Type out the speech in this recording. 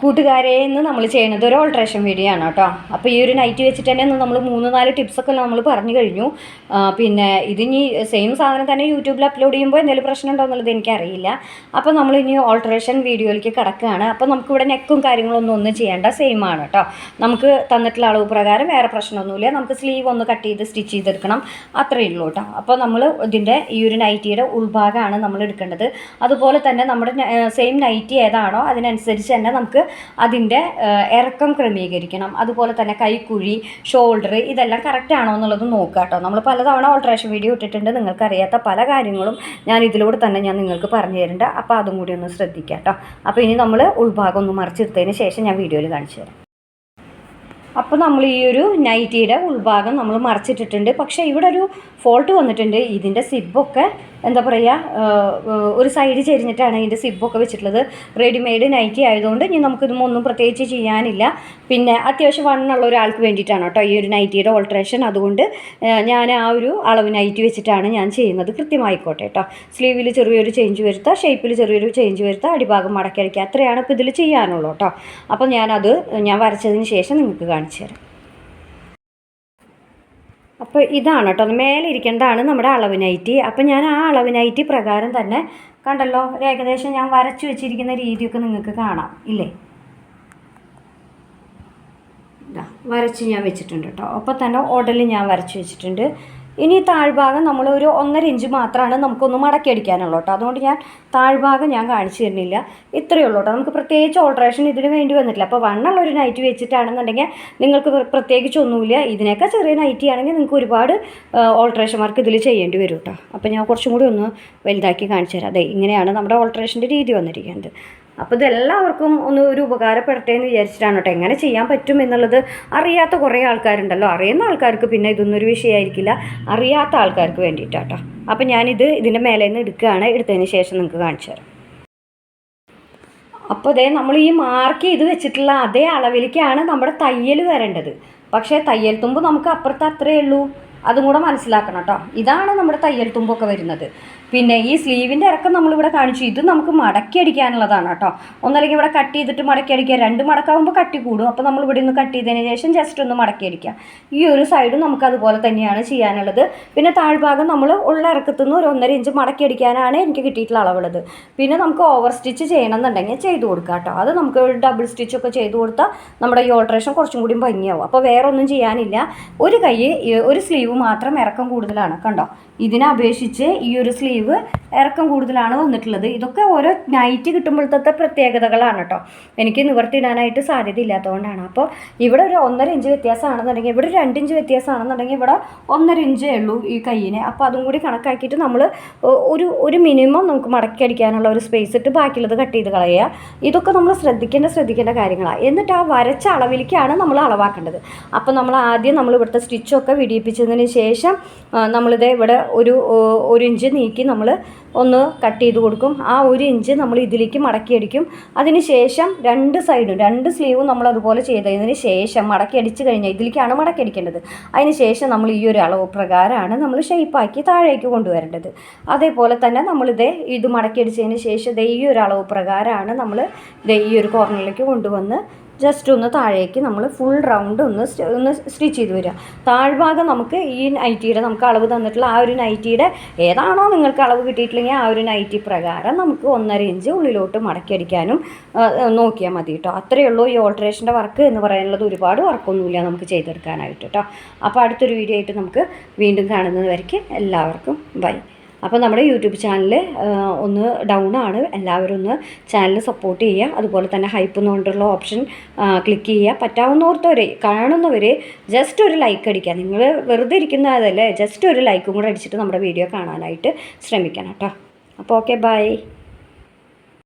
കൂട്ടുകാരെ ഇന്ന് നമ്മൾ ചെയ്യുന്നത് ഒരു ഓൾട്രേഷൻ വീഡിയോ ആണ് കേട്ടോ. അപ്പോൾ ഈ ഒരു നൈറ്റ് വെച്ചിട്ട് തന്നെ നമ്മൾ മൂന്ന് നാല് ടിപ്സൊക്കെ നമ്മൾ പറഞ്ഞു കഴിഞ്ഞു. പിന്നെ ഇതിനി സെയിം സാധനം തന്നെ യൂട്യൂബിൽ അപ്ലോഡ് ചെയ്യുമ്പോൾ എന്തെങ്കിലും പ്രശ്നം ഉണ്ടോ എന്നുള്ളത് എനിക്കറിയില്ല. അപ്പോൾ നമ്മൾ ഇനി ഓൾട്രേഷൻ വീഡിയോയിലേക്ക് കിടക്കുകയാണ്. അപ്പോൾ നമുക്കിവിടെ നെക്കും കാര്യങ്ങളൊന്നും ഒന്നും ചെയ്യേണ്ട സെയിം ആണ് കേട്ടോ. നമുക്ക് തന്നിട്ടുള്ള അളവ് പ്രകാരം വേറെ പ്രശ്നമൊന്നുമില്ല. നമുക്ക് സ്ലീവ് ഒന്ന് കട്ട് ചെയ്ത് സ്റ്റിച്ച് ചെയ്തെടുക്കണം. അത്രയേ ഉള്ളൂ കേട്ടോ. അപ്പോൾ നമ്മൾ ഇതിന്റെ ഈ ഒരു നൈറ്റിയുടെ ഉൾഭാഗമാണ് നമ്മൾ എടുക്കേണ്ടത്. അതുപോലെ തന്നെ നമ്മുടെ സെയിം നൈറ്റി ഏതാണോ അതിനനുസരിച്ച് തന്നെ നമുക്ക് അതിന്റെ ഇറക്കം ക്രമീകരിക്കണം. അതുപോലെ തന്നെ കൈക്കുഴി ഷോൾഡർ ഇതെല്ലാം കറക്റ്റ് ആണോ എന്നുള്ളത് നോക്കുക കേട്ടോ. നമ്മൾ പലതവണ ഓൾട്രേഷൻ വീഡിയോ ഇട്ടിട്ടുണ്ട്. നിങ്ങൾക്കറിയാത്ത പല കാര്യങ്ങളും ഞാൻ ഇതിലൂടെ തന്നെ ഞാൻ നിങ്ങൾക്ക് പറഞ്ഞു തരുന്നുണ്ട്. അപ്പോൾ അതും കൂടി ഒന്ന് ശ്രദ്ധിക്കുക കേട്ടോ. അപ്പോൾ ഇനി നമ്മൾ ഉൾഭാഗം ഒന്ന് മറിച്ചെടുത്തതിന് ശേഷം ഞാൻ വീഡിയോയിൽ കാണിച്ചു തരാം. അപ്പോൾ നമ്മൾ ഈ ഒരു നൈറ്റിയുടെ ഉൾഭാഗം നമ്മൾ മറച്ചിട്ടിട്ടുണ്ട്. പക്ഷേ ഇവിടെ ഒരു ഫോൾട്ട് വന്നിട്ടുണ്ട്. ഇതിന്റെ സിബൊക്കെ എന്താ പറയുക ഒരു സൈഡ് ചെരിഞ്ഞിട്ടാണ് ഇതിന്റെ സിബൊക്കെ വെച്ചിട്ടുള്ളത്. റെഡിമെയ്ഡ് നൈറ്റി ആയതുകൊണ്ട് ഇനി നമുക്കിത് ഒന്നും പ്രത്യേകിച്ച് ചെയ്യാനില്ല. പിന്നെ അത്യാവശ്യം വണ്ണുള്ള ഒരാൾക്ക് വേണ്ടിയിട്ടാണ് കേട്ടോ ഈ ഒരു നൈറ്റിയുടെ ഓൾട്രേഷൻ അതുകൊണ്ട് ഞാൻ ആ ഒരു അളവ് നൈറ്റി വെച്ചിട്ടാണ് ഞാൻ ചെയ്യുന്നത്. കൃത്യമായിക്കോട്ടെ കേട്ടോ. സ്ലീവിൽ ചെറിയൊരു ചേഞ്ച് വരുത്തുക ഷേപ്പിൽ ചെറിയൊരു ചേഞ്ച് വരുത്തുക അടിഭാഗം മടക്കി അടിക്കുക. അത്രയാണ് ഇപ്പോൾ ഇതിൽ ചെയ്യാനുള്ളൂ കേട്ടോ. അപ്പോൾ ഞാനത് ഞാൻ വരച്ചതിന് ശേഷം നിങ്ങൾക്ക് കാണിച്ചു തരാം. അപ്പോൾ ഇതാണ് കേട്ടോ മേലെ ഇരിക്കേണ്ടതാണ് നമ്മുടെ അളവിനൈറ്റി അപ്പോൾ ഞാൻ ആ അളവിനൈറ്റി പ്രകാരം തന്നെ കണ്ടല്ലോ ഒരു ഏകദേശം ഞാൻ വരച്ചു വെച്ചിരിക്കുന്ന രീതിയൊക്കെ നിങ്ങൾക്ക് കാണാം ഇല്ലേ? വരച്ച് ഞാൻ വെച്ചിട്ടുണ്ട് കേട്ടോ. അപ്പോൾ തന്നെ ഉടൽ ഞാൻ വരച്ച് വെച്ചിട്ടുണ്ട്. ഇനി താഴ്ഭാഗം നമ്മൾ ഒരു ഒന്നര ഇഞ്ച് മാത്രമാണ് നമുക്കൊന്ന് മടക്കി അടിക്കാനുള്ളൂ കേട്ടോ അതുകൊണ്ട് ഞാൻ താഴ്ഭാഗം ഞാൻ കാണിച്ചു തരുന്നില്ല. ഇത്രയേ ഉള്ളൂ കേട്ടോ നമുക്ക് പ്രത്യേകിച്ച് ഓൾട്രേഷൻ ഇതിന് വേണ്ടി വന്നിട്ടില്ല. അപ്പോൾ വണ്ണുള്ള ഒരു നൈറ്റ് വെച്ചിട്ടാണെന്നുണ്ടെങ്കിൽ നിങ്ങൾക്ക് പ്ര- പ്രത്യേകിച്ച് ഒന്നുമില്ല. ഇതിനേക്കാൾ ചെറിയ നൈറ്റി ആണെങ്കിൽ നിങ്ങൾക്ക് ഒരുപാട് ഓൾട്രേഷൻ വർക്ക് ഇതിൽ ചെയ്യേണ്ടി വരും കേട്ടോ അപ്പോൾ ഞാൻ കുറച്ചും കൂടി ഒന്ന് വലുതാക്കി കാണിച്ചു തരാം. അതെ ഇങ്ങനെയാണ് നമ്മുടെ ഓൾട്രേഷന്റെ രീതി വന്നിരിക്കുന്നത്. അപ്പോൾ ഇതെല്ലാവർക്കും ഒന്ന് ഒരു ഉപകാരപ്പെടട്ടെ എന്ന് വിചാരിച്ചിട്ടാണ് കേട്ടോ. എങ്ങനെ ചെയ്യാൻ പറ്റും എന്നുള്ളത് അറിയാത്ത കുറേ ആൾക്കാരുണ്ടല്ലോ. അറിയുന്ന ആൾക്കാർക്ക് പിന്നെ ഇതൊന്നും ഒരു വിഷയമായിരിക്കില്ല. അറിയാത്ത ആൾക്കാർക്ക് വേണ്ടിയിട്ടാട്ടോ അപ്പോൾ ഞാനിത് ഇതിന്റെ മേലെ നിന്ന് എടുക്കുകയാണ്. എടുത്തതിന് ശേഷം നിങ്ങൾക്ക് കാണിച്ചു തരാം. അപ്പോൾ അതേ നമ്മൾ ഈ മാർക്ക് ചെയ്ത് വെച്ചിട്ടുള്ള അതേ അളവിലേക്കാണ് നമ്മുടെ തയ്യൽ വരേണ്ടത്. പക്ഷേ തയ്യൽ തുമ്പ് നമുക്ക് അപ്പുറത്ത് അത്രയേ ഉള്ളൂ. അതും കൂടെ മനസ്സിലാക്കണം കേട്ടോ. ഇതാണ് നമ്മുടെ തയ്യൽ തുമ്പൊക്കെ വരുന്നത്. പിന്നെ ഈ സ്ലീവിന്റെ ഇറക്കം നമ്മളിവിടെ കാണിച്ചു. ഇത് നമുക്ക് മടക്കി അടിക്കാനുള്ളതാണ് കേട്ടോ. ഒന്നല്ലെങ്കിൽ ഇവിടെ കട്ട് ചെയ്തിട്ട് മടക്കി അടിക്കുക. രണ്ട് മടക്കാവുമ്പോൾ കട്ടി കൂടും. അപ്പോൾ നമ്മൾ ഇവിടെ നിന്ന് കട്ട് ചെയ്തതിന് ശേഷം ജസ്റ്റ് ഒന്ന് മടക്കി അടിക്കുക. ഈ ഒരു സൈഡും നമുക്ക് അതുപോലെ തന്നെയാണ് ചെയ്യാനുള്ളത്. പിന്നെ താഴ്ഭാഗം നമ്മൾ ഉള്ള ഇറക്കത്തു നിന്ന് ഒരു ഒന്നര ഇഞ്ച് മടക്കി അടിക്കാനാണ് എനിക്ക് കിട്ടിയിട്ടുള്ള അളവുള്ളത്. പിന്നെ നമുക്ക് ഓവർ സ്റ്റിച്ച് ചെയ്യണമെന്നുണ്ടെങ്കിൽ ചെയ്ത് കൊടുക്കുക കേട്ടോ. അത് നമുക്ക് ഒരു ഡബിൾ സ്റ്റിച്ചൊക്കെ ചെയ്ത് കൊടുത്താൽ നമ്മുടെ ഈ ഓൾട്രേഷൻ കുറച്ചും കൂടി ഭംഗിയാവും. അപ്പോൾ വേറെ ഒന്നും ചെയ്യാനില്ല. ഒരു കൈ ഒരു സ്ലീവ് മാത്രം ഇറക്കം കൂടുതലാണ്. കണ്ടോ? ഇതിനെ അപേക്ഷിച്ച് ഈ ഒരു സ്ലീവ് ഇറക്കം കൂടുതലാണ് വന്നിട്ടുള്ളത്. ഇതൊക്കെ ഓരോ നൈറ്റ് കിട്ടുമ്പോഴത്തെ പ്രത്യേകതകളാണ് കേട്ടോ എനിക്ക് നിവർത്തിയിടാനായിട്ട് സാധ്യത ഇല്ലാത്തതുകൊണ്ടാണ് അപ്പോൾ ഇവിടെ ഒരു ഒന്നര ഇഞ്ച് വ്യത്യാസമാണെന്നുണ്ടെങ്കിൽ ഇവിടെ ഒരു രണ്ടിഞ്ച് വ്യത്യാസമാണെന്നുണ്ടെങ്കിൽ ഇവിടെ ഒന്നര ഇഞ്ചേ ഉള്ളൂ ഈ കയ്യിന് അപ്പോൾ അതും കൂടി കണക്കാക്കിയിട്ട് നമ്മൾ ഒരു ഒരു മിനിമം നമുക്ക് മടക്കി അടിക്കാനുള്ള ഒരു സ്പേസ് ഇട്ട് ബാക്കിയുള്ളത് കട്ട് ചെയ്ത് കളയുക. ഇതൊക്കെ നമ്മൾ ശ്രദ്ധിക്കേണ്ട ശ്രദ്ധിക്കേണ്ട കാര്യങ്ങളാണ്. എന്നിട്ട് ആ വരച്ച അളവിലേക്കാണ് നമ്മൾ അളവാക്കേണ്ടത്. അപ്പോൾ നമ്മൾ ആദ്യം നമ്മൾ ഇവിടുത്തെ സ്റ്റിച്ചൊക്കെ വിടിയിപ്പിച്ചതിന് ശേഷം നമ്മളിത് ഇവിടെ ഒരു ഒരു ഇഞ്ച് നീക്കി നമ്മൾ ഒന്ന് കട്ട് ചെയ്ത് കൊടുക്കും. ആ ഒരു ഇഞ്ച് നമ്മൾ ഇതിലേക്ക് മടക്കി അടിക്കും അതിന് ശേഷം രണ്ട് സൈഡും രണ്ട് സ്ലീവും നമ്മൾ അതുപോലെ ചെയ്തതിന് ശേഷം മടക്കി അടിച്ച് കഴിഞ്ഞാൽ ഇതിലേക്കാണ് മടക്കി അടിക്കേണ്ടത് അതിന് ശേഷം നമ്മൾ ഈ ഒരു അളവ് പ്രകാരമാണ് നമ്മൾ ഷേപ്പാക്കി താഴേക്ക് കൊണ്ടുവരേണ്ടത്. അതേപോലെ തന്നെ നമ്മളിത് ഇത് മടക്കി അടിച്ചതിന് ശേഷം ദേ ഈ ഒരു അളവ് പ്രകാരമാണ് നമ്മൾ ദേ ഈ ഒരു കോർണറിലേക്ക് കൊണ്ടുവന്ന് ജസ്റ്റ് ഒന്ന് താഴേക്ക് നമ്മൾ ഫുൾ റൗണ്ട് ഒന്ന് ഒന്ന് സ്റ്റിച്ച് ചെയ്ത് വരിക. താഴ്ഭാഗം നമുക്ക് ഈ നൈറ്റിയുടെ നമുക്ക് അളവ് തന്നിട്ടുള്ള ആ ഒരു നൈറ്റിയുടെ ഏതാണോ നിങ്ങൾക്ക് അളവ് കിട്ടിയിട്ടില്ലെങ്കിൽ ആ ഒരു നൈറ്റി പ്രകാരം നമുക്ക് ഒന്നര ഇഞ്ച് ഉള്ളിലോട്ട് മടക്കി അടിക്കാനും നോക്കിയാൽ മതി കേട്ടോ. അത്രയേ ഉള്ളൂ ഈ ഓൾട്രേഷന്റെ വർക്ക് എന്ന് പറയാനുള്ളത് ഒരുപാട് വർക്കൊന്നുമില്ല നമുക്ക് ചെയ്തെടുക്കാനായിട്ട് കേട്ടോ. അപ്പോൾ അടുത്തൊരു വീഡിയോ ആയിട്ട് നമുക്ക് വീണ്ടും കാണുന്നത് വരയ്ക്ക്. എല്ലാവർക്കും ബൈ അപ്പോൾ നമ്മുടെ യൂട്യൂബ് ചാനൽ ഒന്ന് ഡൗൺ ആണ്. എല്ലാവരും ഒന്ന് ചാനൽ സപ്പോർട്ട് ചെയ്യുക. അതുപോലെ തന്നെ ഹൈപ്പ് എന്നുകൊണ്ടുള്ള ഓപ്ഷൻ ക്ലിക്ക് ചെയ്യുക. പറ്റാവുന്നോർത്തവരെ കാണുന്നവരെ ജസ്റ്റ് ഒരു ലൈക്ക് അടിക്കുക. നിങ്ങൾ വെറുതെ ഇരിക്കുന്നതല്ലേ? ജസ്റ്റ് ഒരു ലൈക്കും കൂടെ അടിച്ചിട്ട് നമ്മുടെ വീഡിയോ കാണാനായിട്ട് ശ്രമിക്കണം കേട്ടോ. അപ്പോൾ ഓക്കെ ബൈ